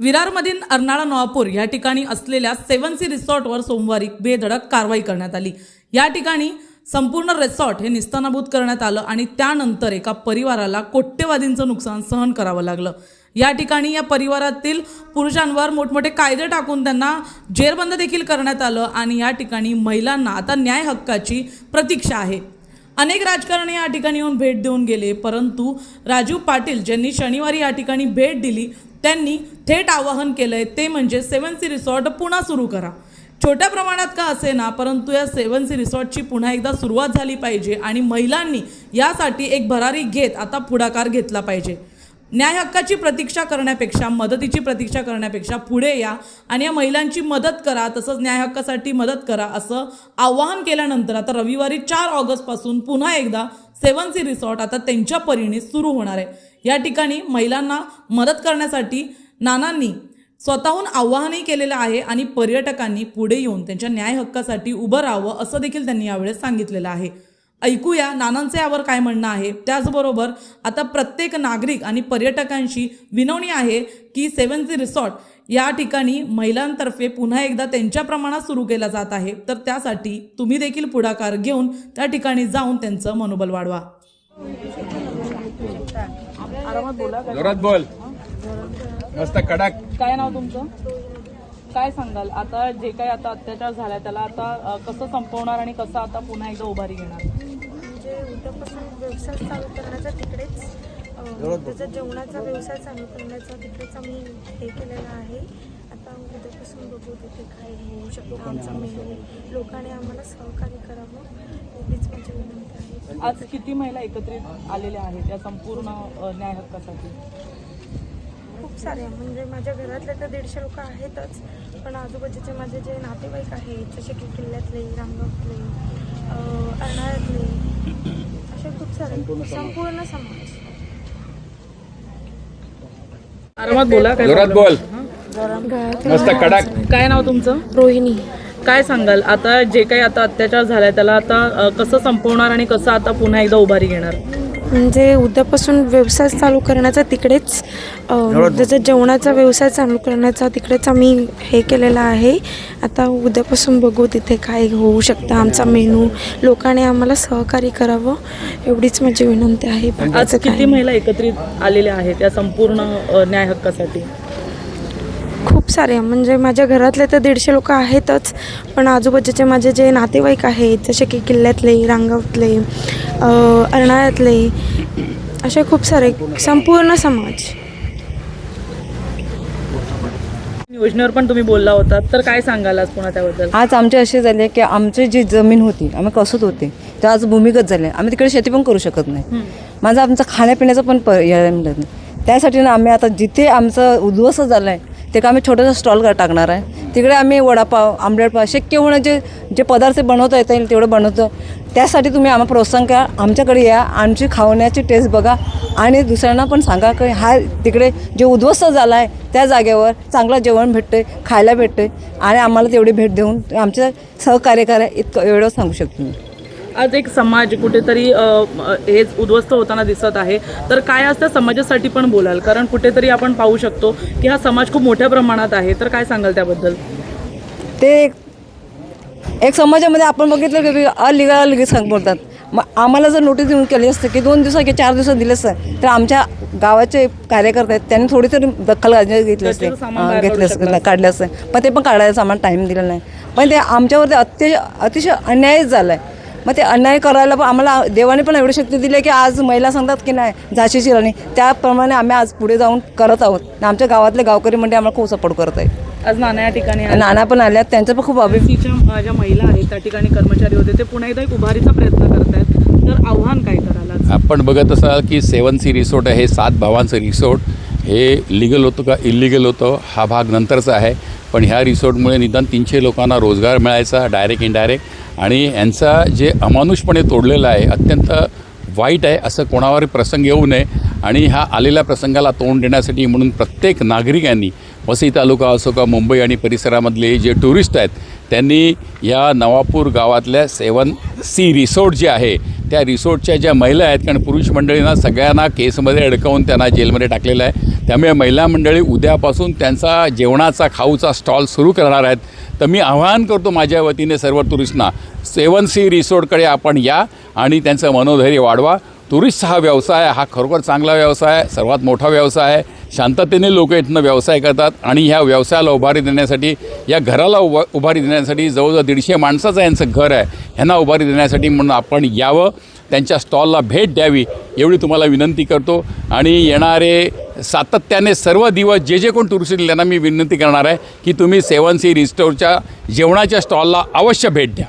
विरारमधील अर्नाळा नवापूर या ठिकाणी असलेल्या सेवन सी रिसॉर्टवर सोमवारी बेधडक कारवाई करण्यात आली. या ठिकाणी संपूर्ण रिसॉर्ट हे निस्तानाभूत करण्यात आलं आणि त्यानंतर एका परिवाराला कोट्यवादींचं नुकसान सहन करावं लागलं. या ठिकाणी या परिवारातील पुरुषांवर मोठमोठे कायदे टाकून त्यांना जेरबंद देखील करण्यात आलं आणि या ठिकाणी महिलांना आता न्याय हक्काची प्रतीक्षा आहे. अनेक राजकारणी या ठिकाणी येऊन भेट देऊन गेले परंतु राजीव पाटील ज्यांनी शनिवारी या ठिकाणी भेट दिली त्यांनी थेट आवाहन केलंय ते म्हणजे सेवन सी रिसॉर्ट पुन्हा सुरू करा. छोट्या प्रमाणात का असे ना परंतु या सेवन सी रिसॉर्टची पुन्हा एकदा सुरुवात झाली पाहिजे आणि महिलांनी यासाठी एक भरारी घेत आता पुढाकार घेतला पाहिजे. न्याय हक्काची प्रतीक्षा करण्यापेक्षा मदतीची प्रतीक्षा करण्यापेक्षा पुढे या आणि या महिलांची मदत करा तसंच न्याय हक्कासाठी मदत करा असं आवाहन केल्यानंतर आता रविवारी चार ऑगस्टपासून पुन्हा एकदा सेवन सी रिसॉर्ट आता त्यांच्या परीने सुरू होणार आहे. या ठिकाणी महिलांना मदत करण्यासाठी नानांनी स्वतःहून आवाहनही केलेलं आहे आणि पर्यटकांनी पुढे येऊन त्यांच्या न्याय हक्कासाठी उभं राहावं असं देखील त्यांनी यावेळेस सांगितलेलं आहे. ऐकूया नानांचे यावर काय म्हणणं आहे. त्याचबरोबर आता प्रत्येक नागरिक आणि पर्यटकांशी विनवणी आहे की सेवन सी रिसॉर्ट या ठिकाणी महिलांतर्फे पुन्हा एकदा त्यांच्या प्रमाणात सुरू केला जात आहे. तर त्यासाठी तुम्ही देखील पुढाकार घेऊन त्या ठिकाणी जाऊन त्यांचं मनोबल वाढवा. आरामात बोला जोरात बोल. मस्त कडक. काय नाव तुमचं? काय सांगाल? आता जे काही आता अत्याचार झाला त्याला आता कसं संपवणार आणि कसं आता पुन्हा एकदा उभारी घेणार? म्हणजे उद्यापासून व्यवसाय चालू करण्याचा तिकडेच त्याचा जेवणाचा व्यवसाय चालू करण्याचा तिकडेच आम्ही हे केलेलं आहे. आता उद्यापासून बघू तिथे काय होऊ शकतो आमचा मेनू लोकांनी आम्हाला सहकार्य करावं एवढीच आज किती महिला एकत्रित आलेल्या आहेत? या संपूर्ण न्याय हक्कासाठी. खूप साऱ्या म्हणजे माझ्या घरातले तर दीडशे लोक आहेतच. पण आजूबाजूचे माझे जे नातेवाईक आहेत जसे की किल्ल्यातले रामगावतले अं, अर्नाळ्यातले असे खूप सारे. संपूर्ण समाज. आरामात बोला काय जोरात बोल. मस्त कडक. काय नाव तुमचं? रोहिणी. काय सांगाल? आता जे काही आता अत्याचार झालाय त्याला आता कसं संपवणार आणि कसं आता पुन्हा एकदा उभारी घेणार? म्हणजे उद्यापासून व्यवसाय चालू करण्याचा तिकडेच त्याचा जेवणाचा व्यवसाय चालू करण्याचा तिकडेच आम्ही हे केलेलं आहे. आता उद्यापासून बघू तिथे काय होऊ शकतं आमचा मेनू. लोकांनी आम्हाला सहकार्य करावं एवढीच माझी विनंती आहे. आज किती. महिला एकत्रित आलेल्या आहेत या संपूर्ण न्याय हक्कासाठी? सारे. म्हणजे माझ्या घरातले तर दीडशे लोक आहेतच पण आजूबाजूचे माझे जे नातेवाईक आहेत जसे की किल्ल्यातले रांगावतले अं, अर्नाळ्यातले असे खूप सारे संपूर्ण समाज. योजनेवर पण तुम्ही बोलला होता तर काय सांगाल आज पुन्हा त्याबद्दल? आज आमचे असे झाले की आमची जी जमीन होती आम्ही कसत होते ते आज भूमिगत झाले. आम्ही तिकडे शेती पण करू शकत नाही. माझा आमचा खाण्यापिण्याचा पण पर्याय मिळत नाही. त्यासाठी ना आम्ही आता जिथे आमचं उद्ध्वस्त झालं आहे ते का आम्ही छोटासा स्टॉल टाकणार आहे. तिकडे आम्ही वडापाव आमलेट पाव शक्य होणं जे जे पदार्थ बनवता येता येईल तेवढं बनवतो. त्यासाठी तुम्ही आम्हाला प्रोत्साहन करा. आमच्याकडे या. आमची खावण्याची टेस्ट बघा. आणि दुसऱ्यांना पण सांगा की हा तिकडे जे उद्ध्वस्त झाला आहे त्या जागेवर चांगलं जेवण भेटते खायला भेटते आणि आम्हाला तेवढी भेट देऊन आमचं सहकार्य करा इतकं एवढं सांगू शकतो मी. आज एक समाज कुठेतरी अ, अ, हे उद्ध्वस्त होताना दिसत आहे. तर काय आज त्या समाजासाठी पण बोलाल? कारण कुठेतरी आपण पाहू शकतो की हा समाज खूप मोठ्या प्रमाणात आहे. तर काय सांगाल त्याबद्दल? ते एक समाजामध्ये आपण बघितलं की अलिगल लगेच सांग बोलतात. मग आम्हाला जर नोटीस देऊन केली असतं की दोन दिवसात किंवा चार दिवसात दिलं असतं तर आमच्या गावाचे कार्यकर्ते आहेत त्यांनी थोडी तरी दखल घेतली असते सामान घेतलं असतं काढलं असतं. पण ते पण काढायचं आम्हाला टाईम दिला नाही. पण ते आमच्यावरती अतिशय अतिशय अन्यायच झाला आहे मग ते अन्याय करायला पण आम्हाला देवाने पण एवढी शक्ती दिली आहे की आज महिला सांगतात की नाही झाशीची राणी. त्याप्रमाणे आम्ही आज पुढे जाऊन करत आहोत. आमच्या गावातले गावकरी म्हणजे आम्हाला खूप सपोर्ट करत आहे आज नाना या ठिकाणी. नाना पण आल्यात त्यांचं पण खूप अभि तिच्या ज्या महिला आहेत त्या ठिकाणी कर्मचारी होते. ते पुन्हा एकदा एक उभारीचा प्रयत्न करत आहेत. तर आव्हान काय कराल आज? आपण बघत असाल की सेवन सी रिसोर्ट आहे सात भावांचं रिसोर्ट. हे लिगल होतं का? इलिगल होतं. हा भाग नंतरचा आहे. पण ह्या रिसोर्टमुळे निदान तीनशे लोकांना रोजगार मिळायचा डायरेक्ट इनडायरेक्ट आणि यांचा जे अमानुषपणे तोडलेलं आहे अत्यंत वाईट आहे असं कोणावर प्रसंग येऊ नये. आणि ह्या आलेल्या प्रसंगाला तोंड देण्यासाठी म्हणून प्रत्येक नागरिकांनी वसई तालुका असो का मुंबई आणि परिसरामधले जे टुरिस्ट आहेत त्यांनी या नवापूर गावातल्या सेवन सी रिसोर्ट जे आहे त्या रिसोर्टच्या ज्या महिला आहेत कारण पुरुष मंडळींना सगळ्यांना केसमध्ये अडकवून त्यांना जेलमध्ये टाकलेलं आहे त्यामुळे महिला मंडळी उद्यापासून त्यांचा जेवणाचा खाऊचा स्टॉल सुरू करणार आहेत. तर मी आवाहन करतो माझ्या वतीने सर्व टुरिस्टना सेवन सी रिसोर्टकडे आपण या आणि त्यांचं मनोधैर्य वाढवा. टुरिस्ट हा व्यवसाय हा खरोखर चांगला व्यवसाय आहे सर्वात मोठा व्यवसाय आहे. शांततेने लोक इथनं व्यवसाय करतात आणि ह्या व्यवसायाला उभारी देण्यासाठी या घराला उभा उभारी देण्यासाठी जवळजवळ दीडशे माणसाचं यांचं घर आहे. ह्यांना उभारी देण्यासाठी म्हणून आपण यावं. त्यांच्या स्टॉलला भेट द्यावी एवढी तुम्हाला विनंती करतो. आणि येणारे सातत्याने सर्व दिवस जे जे कोण टुरिस्ट येईल त्यांना मी विनंती करणार आहे की तुम्ही सेवन सी रिस्टोरच्या जेवणाच्या स्टॉलला अवश्य भेट द्या.